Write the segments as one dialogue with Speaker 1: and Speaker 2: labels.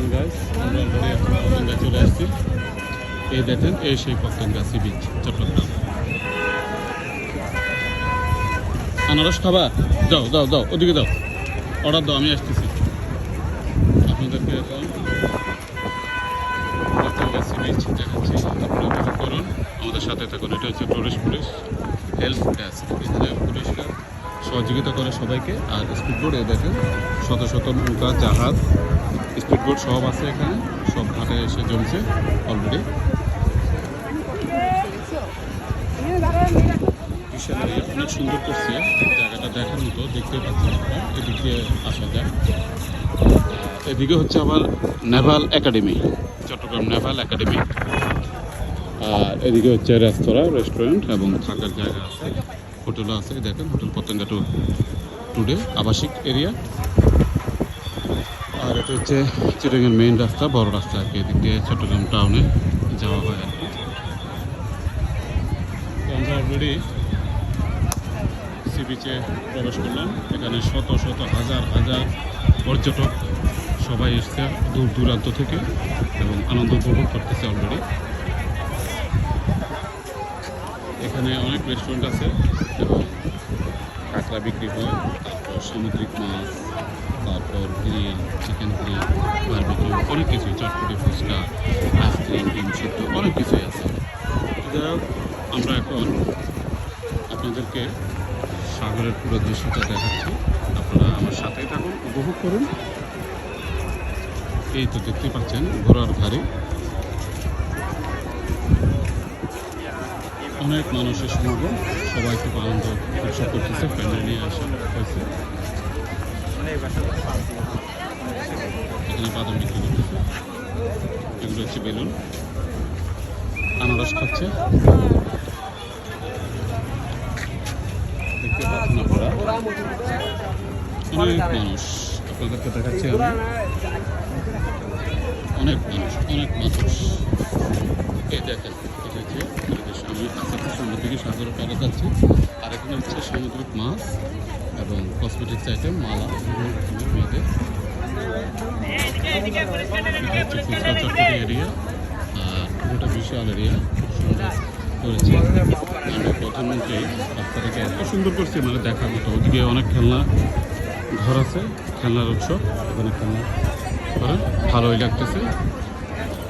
Speaker 1: দেখেন গাছ আমরা অলরেডি চলে আসছি। এই দেখেন, এই সেই পতেঙ্গা সি বিচ চট্টগ্রাম। আনারস খাবা? যাও যাও যাও, ওদিকে যাও। অর্ডার দাও, আমি আসতেছি। আপনাদেরকে এখন পতেঙ্গা সি বিচ দেখাচ্ছি। আপনারা করুন। আমাদের সাথে থাকুন, এটা হচ্ছে টুরিস্ট পুলিশ হেল্প ডেস্ক এখানে পুলিশরা সহযোগিতা করে সবাইকে। আর স্পিডবোট এ দেখেন, শত শত নৌকা, জাহাজ স্পিডবোট সব আছে এখানে। সব ঘাটে এসে জমছে অলরেডি বিশাল অনেক সুন্দর করছে। জায়গাটা দেখার মতো দেখতে পাচ্ছেন এদিক আসা যায়। এদিকে হচ্ছে আবার naval academy, Chittagong naval academy. আর এদিকে হচ্ছে রেস্তোরাঁ, রেস্টুরেন্ট এবং থাকার জায়গা আছে, হোটেলও আছে। দেখেন, হোটেল পতেঙ্গা টু টুডে আবাসিক এরিয়া। আর এটা হচ্ছে চিটাগের মেইন রাস্তা, বড় রাস্তা আর কি, এদিক দিয়ে চট্টগ্রাম টাউনে যাওয়া হয় আর কি। আমরা অলরেডি সি বিচে প্রবেশ করলাম। এখানে শত শত হাজার হাজার পর্যটক সবাই এসছে দূর দূরান্ত থেকে এবং আনন্দ উপভোগ করতেছে অলরেডি এখানে অনেক রেস্টুরেন্ট আছে এবং কাঁকড়া বিক্রি হয়, তারপর সামুদ্রিক মাছ, তারপর গ্রিল, চিকেন গ্রিল, বারবিকিউ, অনেক কিছুই, চটপটি, ফুচকা, আইসক্রিম, ডিম সিদ্ধ, অনেক কিছুই আছে। আমরা এখন আপনাদেরকে সাগরের পুরো দৃশ্যটা দেখাচ্ছি। আপনারা আমার সাথেই থাকুন, উপভোগ করুন। এই তো দেখতে পাচ্ছেন, ঘোড়ার ধারে অনেক মানুষের সমাগম। সবাই খুব আনন্দ, উৎসব করতেছে ফ্যামিলি নিয়ে আসা হয়েছে। এখানে বাদাম বিক্রি করতেছে। এগুলো হচ্ছে বেলুন। আনারস খাচ্ছে। অনেক মানুষ। আপনাদেরকে দেখাচ্ছি আমি। অনেক মানুষ অনেক মানুষ। এই দেখেন। আস্তে আস্তে সামনের দিকে সাগরের পাড়ে যাচ্ছে। আর এখানে হচ্ছে সামুদ্রিক মাছ এবং কসমেটিক্স আইটেম মালা এরিয়া আর পুরোটা বিশাল এরিয়া খুব সুন্দর করেছে। মাননীয় প্রধানমন্ত্রী রাস্তাটাকে এত সুন্দর করছে মানে দেখার মতো ওদিকে অনেক খেলনা ঘর আছে, খেলনার উৎসব, এখানে খেলনা ভালোই লাগতেছে।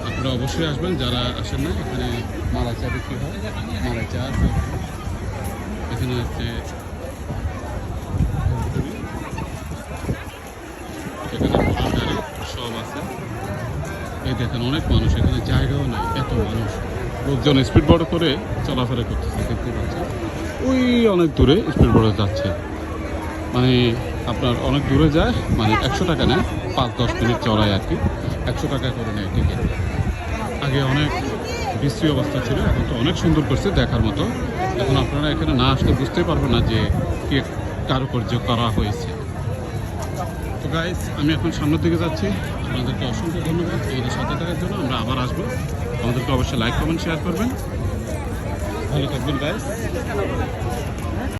Speaker 1: আপনারা অবশ্যই আসবেন, যারা আসেন না এখানে মালা চা বিক্রি হয়। মালা চা এখানে হচ্ছে এখানে সব আছে। এই দেখেন, অনেক মানুষ এখানে, জায়গাও নেই, এত মানুষ। লোকজন স্পিড বোর্ড করে চলাফেরা করতেছে দেখতে পাচ্ছেন। ওই অনেক দূরে স্পিড বোর্ডে যাচ্ছে। মানে আপনার অনেক দূরে যায় মানে একশো টাকা নেয়, পাঁচ দশ মিনিট চড়ায় আর কি। একশো টাকা করে নেয় টিকিট। আগে অনেক বিশ্রী অবস্থা ছিল, এখন তো অনেক সুন্দর করছে দেখার মতো। এখন আপনারা এখানে না আসলে বুঝতেই পারবেন না যে কি কারুকার্য করা হয়েছে। তো গাইস আমি এখন সামনের দিকে যাচ্ছি। আপনাদেরকে অসংখ্য ধন্যবাদ আমাদের সাথে থাকার জন্য। আমরা আবার আসব। আমাদেরকে অবশ্যই লাইক কমেন্ট শেয়ার করবেন। ভালো থাকবেন গাইস